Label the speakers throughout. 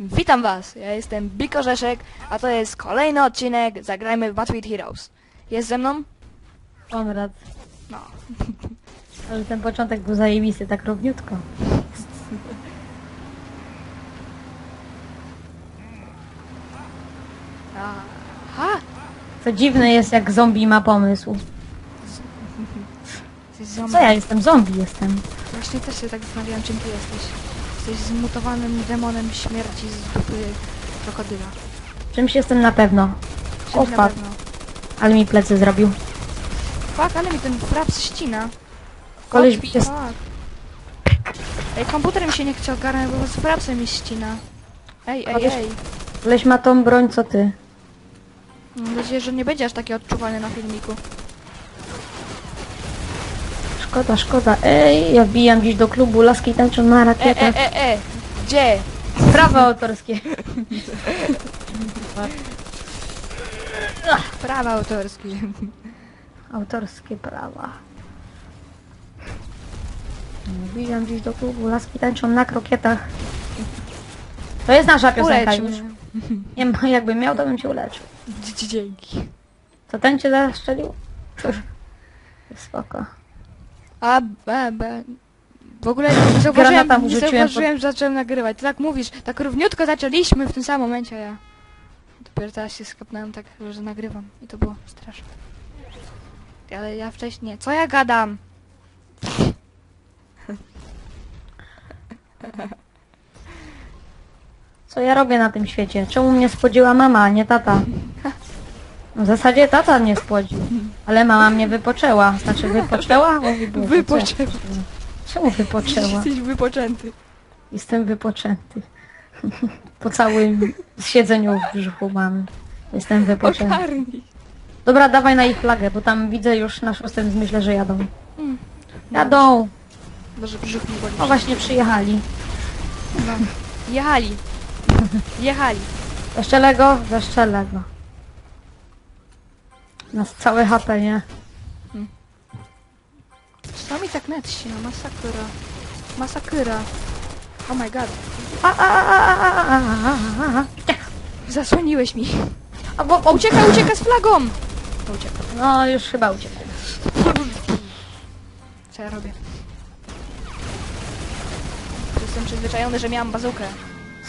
Speaker 1: Witam was, ja jestem Biko Rzeszek, a to jest kolejny odcinek Zagrajmy w Battlefield Heroes. Jest ze mną?
Speaker 2: Konrad.
Speaker 1: No.
Speaker 2: Ale ten początek był zajebisty, tak równiutko.
Speaker 1: Aha!
Speaker 2: Co dziwne jest, jak zombie ma pomysł.
Speaker 1: Jesteś zombie.
Speaker 2: Co ja jestem? Zombie jestem.
Speaker 1: Właśnie też się tak zastanawiałam, czym ty jesteś. Jesteś zmutowanym demonem śmierci z dupy krokodyla.
Speaker 2: Czymś jestem na pewno. O,
Speaker 1: Czymś na
Speaker 2: fuck.
Speaker 1: pewno.
Speaker 2: Ale mi plecy zrobił.
Speaker 1: Fuck, ale mi ten fraps ścina.
Speaker 2: Koleś
Speaker 1: Fuck,
Speaker 2: jest...
Speaker 1: fuck. Ej, komputer mi się nie chciał ogarnąć, bo z frapsem mi ścina. Ej, ej,
Speaker 2: Koleś-
Speaker 1: ej.
Speaker 2: Koleś ma tą broń, co ty.
Speaker 1: Mam nadzieję, że nie będzie aż taki odczuwalny na filmiku.
Speaker 2: Szkoda, szkoda. Ej, ja wbijam gdzieś do klubu, laski tańczą na
Speaker 1: E,
Speaker 2: rakietach.
Speaker 1: e, e, e! Gdzie?
Speaker 2: Prawa autorskie.
Speaker 1: Prawa autorskie.
Speaker 2: Autorskie prawa. Wbijam gdzieś do klubu, laski tańczą na krokietach. To jest nasza piosenka
Speaker 1: Ulecz
Speaker 2: już.
Speaker 1: mnie.
Speaker 2: Nie ma, jakbym miał, to bym cię uleczył.
Speaker 1: Dzięki.
Speaker 2: To ten cię zastrzelił? Spoko.
Speaker 1: A, b, b. W ogóle nie zauważyłem,
Speaker 2: Granata mu
Speaker 1: nie
Speaker 2: rzuciłem
Speaker 1: zauważyłem, że zacząłem nagrywać. Ty tak mówisz, tak równiutko zaczęliśmy w tym samym momencie, a ja... Dopiero teraz się skapnąłem tak, że nagrywam. I to było straszne. Ale ja wcześniej... Co ja gadam?
Speaker 2: Co ja robię na tym świecie? Czemu mnie spłodziła mama, a nie tata? No, W zasadzie tata mnie spłodził. Ale mama mnie wypoczęła. Znaczy wypoczęła? Mówi
Speaker 1: Wypoczęła.
Speaker 2: Czemu wypoczęła?
Speaker 1: Jesteś wypoczęty.
Speaker 2: Jestem wypoczęty. Po całym siedzeniu w brzuchu mamy. Jestem wypoczęty.
Speaker 1: Ogarnij.
Speaker 2: Dobra, dawaj na ich flagę, bo tam widzę już na szóstym zmyśle, że jadą.
Speaker 1: Mm.
Speaker 2: Jadą!
Speaker 1: Boże, brzuch mi boli.
Speaker 2: O, właśnie przyjechali.
Speaker 1: No. Jechali. Jechali.
Speaker 2: Zaszczelę go? Nas całe HP, nie?
Speaker 1: Co mi tak net ścina? Masakra. Masakra. Oh my god.
Speaker 2: A, a, a, a, a, a, a, a.
Speaker 1: Zasłoniłeś mi.
Speaker 2: A, bo, bo,
Speaker 1: Ucieka, ucieka z flagą! To ucieka.
Speaker 2: No, już chyba uciekł.
Speaker 1: Co ja robię? Jestem przyzwyczajony, że miałam bazukę.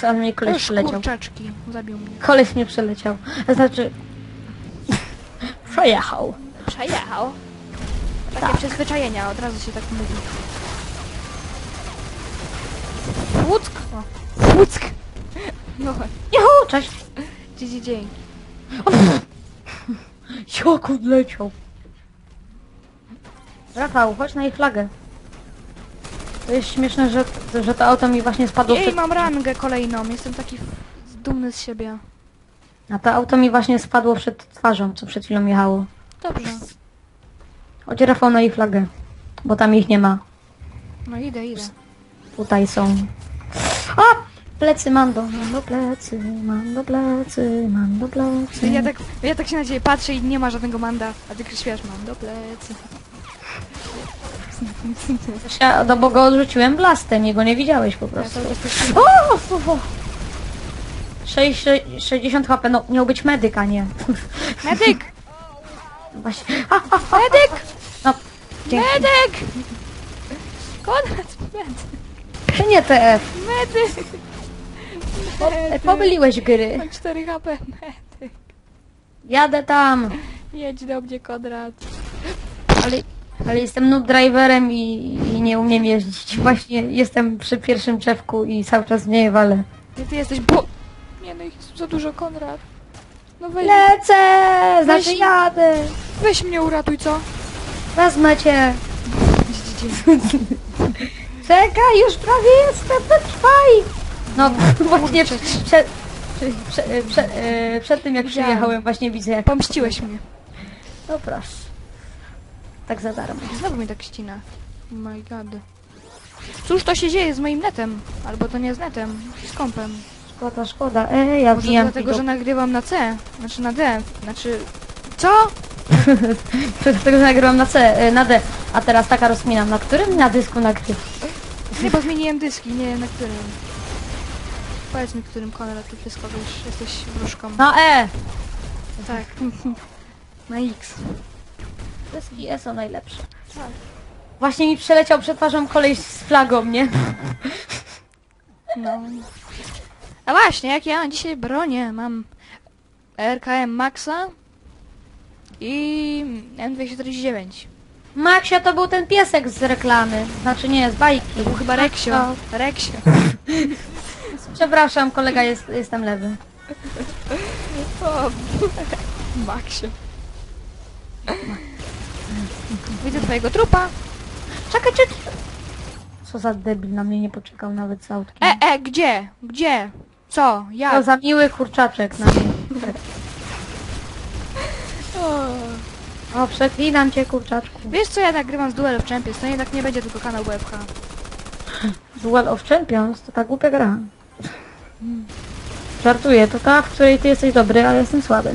Speaker 2: Sam mnie koleś
Speaker 1: Już
Speaker 2: przeleciał.
Speaker 1: kurczaczki. Zabił mnie.
Speaker 2: Koleś mnie przeleciał. Znaczy... Przejechał.
Speaker 1: Przejechał. Takie
Speaker 2: Tak.
Speaker 1: przyzwyczajenia, od razu się tak mówi. Łuck! O, Łuck! No,
Speaker 2: Juhu, cześć.
Speaker 1: dzień, dzień.
Speaker 2: Jak odleciał. Rafał, chodź na ich flagę. To jest śmieszne, że, że to auto mi właśnie spadło
Speaker 1: Jej,
Speaker 2: przed...
Speaker 1: mam rangę kolejną. Jestem taki dumny z siebie.
Speaker 2: A to auto mi właśnie spadło przed twarzą, co przed chwilą jechało.
Speaker 1: Dobrze.
Speaker 2: Chodź Rafał na ich flagę. Bo tam ich nie ma.
Speaker 1: No idę, idę.
Speaker 2: Tutaj są. A! Plecy mando, mando plecy, mando plecy, mando plecy.
Speaker 1: Ja tak, ja tak się na ciebie patrzę i nie ma żadnego manda, a ty śpiewasz mam do plecy.
Speaker 2: Ja, bo go odrzuciłem blastem, jego nie widziałeś po
Speaker 1: Ja
Speaker 2: prostu.
Speaker 1: cały czas tak-
Speaker 2: O! o, o. Sześć- sze- 60 HP, no miał być medyk, a nie.
Speaker 1: Medyk!
Speaker 2: Właśnie.
Speaker 1: Medyk!
Speaker 2: no, dzięki.
Speaker 1: Medyk! Konrad, medyk!
Speaker 2: Czy nie TF?
Speaker 1: Medyk!
Speaker 2: Po, pomyliłeś gry.
Speaker 1: Mam 4 HP, medyk.
Speaker 2: Jadę tam.
Speaker 1: Jedź do mnie, Konrad.
Speaker 2: Ale, ale jestem noob driverem i, i nie umiem jeździć. Właśnie jestem przy pierwszym drzewku i cały czas nie walę.
Speaker 1: Gdzie ty jesteś, bo... Nie no, ich jest za dużo, Konrad. No weź,
Speaker 2: Lecę! Znaczy
Speaker 1: Weź-
Speaker 2: jadę.
Speaker 1: weź mnie uratuj, co?
Speaker 2: Wezmę cię. Czekaj, już prawie jestem, wytrwaj! No właśnie przed, e, przed tym jak
Speaker 1: Widziałam.
Speaker 2: przyjechałem właśnie widzę jak...
Speaker 1: Pomściłeś mnie.
Speaker 2: No proszę. Tak za darmo.
Speaker 1: Znowu mi tak ścina. Oh my god. Cóż to się dzieje z moim netem? Albo to nie z netem, z kompem.
Speaker 2: Szkoda, szkoda. Ej, ja
Speaker 1: Może
Speaker 2: wbijam
Speaker 1: dlatego, że nagrywam na C. Znaczy na D. Znaczy... Co?
Speaker 2: Dlatego, że nagrywam na C, e, na D. A teraz taka rozkmina, na którym na dysku nagrywam?
Speaker 1: Nie, bo zmieniłem dyski, nie na którym. Powiedz mi, którym Konrad ty pryskowiesz. Jesteś wróżką.
Speaker 2: Na E!
Speaker 1: Tak. Na X.
Speaker 2: Kreski E są najlepsze.
Speaker 1: Tak.
Speaker 2: Właśnie mi przeleciał przed twarzą koleś z flagą, nie?
Speaker 1: No. A właśnie, jak ja dzisiaj bronię, mam RKM Maxa i M249.
Speaker 2: Maxia to był ten piesek z reklamy. Znaczy nie, z bajki.
Speaker 1: To był chyba Reksio. Reksio.
Speaker 2: Przepraszam, kolega, jest, jestem lewy.
Speaker 1: O, Maxio. Widzę twojego trupa.
Speaker 2: Czekaj, czekaj. Co za debil, na mnie nie poczekał nawet z autkiem.
Speaker 1: E, e, gdzie? Gdzie? Co?
Speaker 2: To
Speaker 1: Jak?
Speaker 2: za miły kurczaczek na mnie.
Speaker 1: O.
Speaker 2: O, przeklinam cię, kurczaczku.
Speaker 1: Wiesz co, ja nagrywam z Duel of Champions, to jednak nie będzie tylko kanał WebH.
Speaker 2: Duel of Champions to ta głupia gra. Żartuję, to ta, w której ty jesteś dobry, a ja jestem słaby.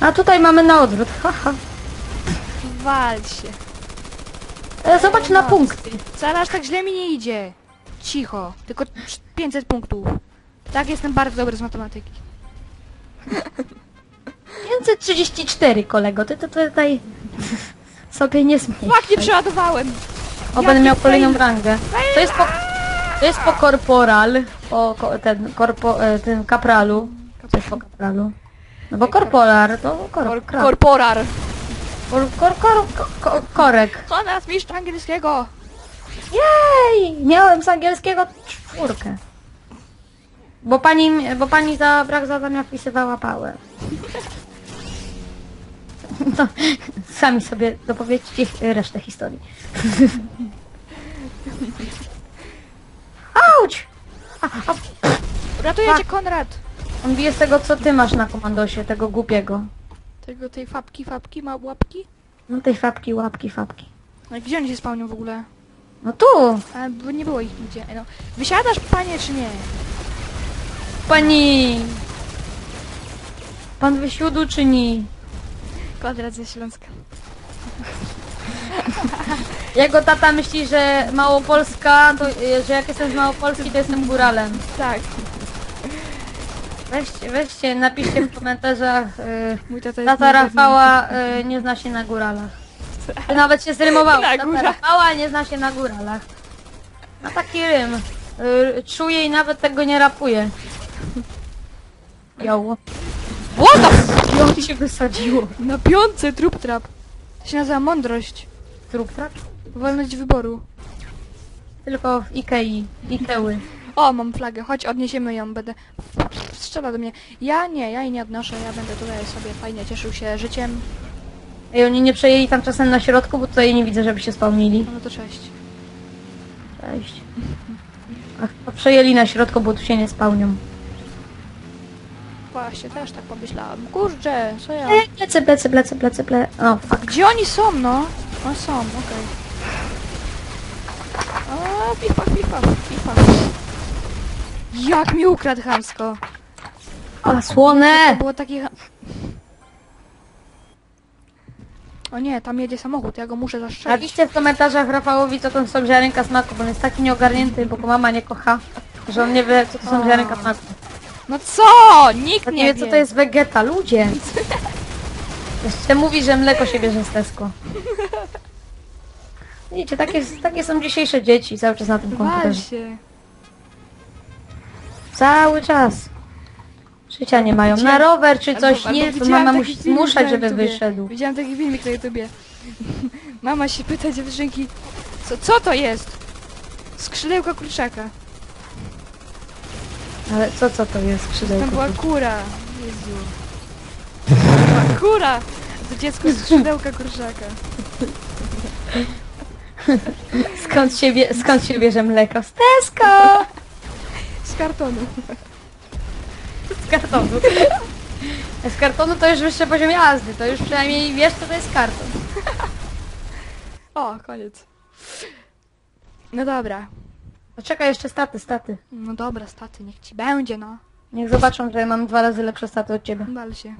Speaker 2: A tutaj mamy na odwrót, haha.
Speaker 1: Wal się.
Speaker 2: E, Zobacz na punkty.
Speaker 1: Aż tak źle mi nie idzie. Cicho. Tylko 500 punktów. Tak, jestem bardzo dobry z matematyki.
Speaker 2: 534, kolego, ty to tutaj sobie nie
Speaker 1: Fak, nie przeładowałem.
Speaker 2: O, będę
Speaker 1: Jaki
Speaker 2: miał kolejną
Speaker 1: fail.
Speaker 2: rangę. To jest po, to jest po korporal, po ko, ten, korpo, e, tym kapralu. Co jest po kapralu? No bo korporal to kor,
Speaker 1: Kor
Speaker 2: kor,
Speaker 1: korporar.
Speaker 2: kor, kor, kor, kor, korek.
Speaker 1: Konrad, mistrz angielskiego.
Speaker 2: Jej! Miałem z angielskiego czwórkę. Bo pani, bo pani za brak zadania wpisywała pałę. No, sami sobie dopowiedzcie resztę historii. Auć! A, Fak.
Speaker 1: cię, Konrad.
Speaker 2: on bije z tego, co ty masz na komandosie, tego głupiego.
Speaker 1: Tego, tej fabki, fabki, ma łapki.
Speaker 2: No tej fabki, łapki, fabki.
Speaker 1: No, gdzie oni się spełnią w ogóle?
Speaker 2: No tu!
Speaker 1: A, bo nie było ich nigdzie. No. Wysiadasz, panie, czy nie?
Speaker 2: Pani! Pan wysiłdu czyni.
Speaker 1: Konrad ze Śląska.
Speaker 2: Jego tata myśli, że Małopolska, to, że jak jestem z Małopolski, to jestem góralem.
Speaker 1: Tak.
Speaker 2: Weźcie, weźcie, napiszcie w komentarzach, y,
Speaker 1: Mój tata jest
Speaker 2: tata. Rafała y, nie zna się na góralach. To nawet się zrymowało.
Speaker 1: Na
Speaker 2: Tata
Speaker 1: górach.
Speaker 2: Rafała nie zna się na góralach. No taki rym. Y, czuję i nawet tego nie rapuje. Joło.
Speaker 1: What the
Speaker 2: się wysadziło.
Speaker 1: Na piątce trup trap. To się nazywa mądrość.
Speaker 2: Trup, tak?
Speaker 1: Wolność wyboru.
Speaker 2: Tylko w Ikei. Ikeły.
Speaker 1: O, mam flagę, chodź, odniesiemy ją, będę... Strzela do mnie. Ja nie, ja jej nie odnoszę, ja będę tutaj sobie fajnie cieszył się życiem.
Speaker 2: Ej, oni nie przejęli tam czasem na środku, bo tutaj nie widzę, żeby się spełnili.
Speaker 1: No to cześć.
Speaker 2: Cześć. A chyba przejęli na środku, bo tu się nie spełnią.
Speaker 1: Właśnie, też tak pomyślałam. Kurczę, co ja...
Speaker 2: Ej, plecy, plecy, plecy, plecy, plecy. O, fuck.
Speaker 1: Gdzie oni są, no? O, są, okej. O, pipa, pipa, pipa. Jak mi ukradł chamsko.
Speaker 2: A,
Speaker 1: To
Speaker 2: słone!
Speaker 1: było takie... cha- O nie, tam jedzie samochód, ja go muszę zastrzelić.
Speaker 2: Napiszcie w komentarzach Rafałowi, co to są ziarenka smaku, bo on jest taki nieogarnięty, bo go mama nie kocha, że on nie wie, co to są ziarenka smaku.
Speaker 1: No co? Nikt nie,
Speaker 2: nie wie, co to jest wegeta, ludzie! Jeszcze mówi, że mleko się bierze z Tesco. Widzicie, takie, takie są dzisiejsze dzieci, cały czas na tym komputerze. Cały czas. Życia nie mają. Na rower czy coś,
Speaker 1: Albo-
Speaker 2: nie, to
Speaker 1: widziałam
Speaker 2: mama
Speaker 1: taki
Speaker 2: musi
Speaker 1: film
Speaker 2: zmuszać,
Speaker 1: na
Speaker 2: żeby
Speaker 1: YouTubie.
Speaker 2: wyszedł.
Speaker 1: Widziałam taki filmik na YouTubie. Mama się pyta dziewczynki, co, co to jest? Skrzydełka kurczaka.
Speaker 2: Ale co, co to jest
Speaker 1: Tam
Speaker 2: skrzydełko?
Speaker 1: była kura. Jezu. Była kura. To dziecko z skrzydełka kurczaka.
Speaker 2: Skąd się, bie, skąd się bierze mleko? Z Tesco!
Speaker 1: Z kartonu.
Speaker 2: Z kartonu. Z kartonu to już wyższy poziom jazdy, to już przynajmniej wiesz, co to jest karton.
Speaker 1: O, koniec. No dobra.
Speaker 2: No czekaj, jeszcze staty, staty.
Speaker 1: No dobra, staty, niech ci będzie, no.
Speaker 2: Niech zobaczą, że mam dwa razy lepsze staty od ciebie.
Speaker 1: Bal się.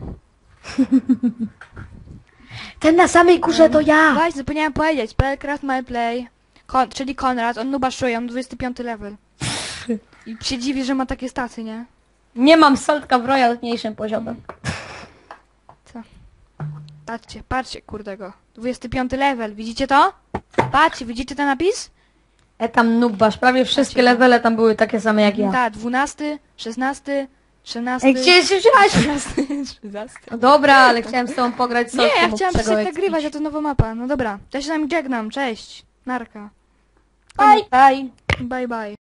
Speaker 2: Ten na samej górze to ja!
Speaker 1: Właśnie, zapomniałem powiedzieć. Spellcraft My Play. Kon czyli Konrad, on nuba szuje, on 25 level. I się dziwi, że ma takie staty, nie?
Speaker 2: Nie mam soltka w royalniejszym poziomem.
Speaker 1: Patrzcie, patrzcie, kurde go. 25 level, widzicie to? Patrzcie, widzicie ten napis?
Speaker 2: E tam nubasz, prawie wszystkie levele tam były takie same jak ja.
Speaker 1: Tak, 12, 16, 13...
Speaker 2: Ej, gdzie się wziąłeś?
Speaker 1: 13, 13.
Speaker 2: No dobra, ale chciałem z tobą pograć
Speaker 1: Nie, ja chciałam przestać nagrywać, a to nowa mapa. No dobra, to ja się z wami żegnam, cześć. Narka.
Speaker 2: Bye, bye.
Speaker 1: Bye bye.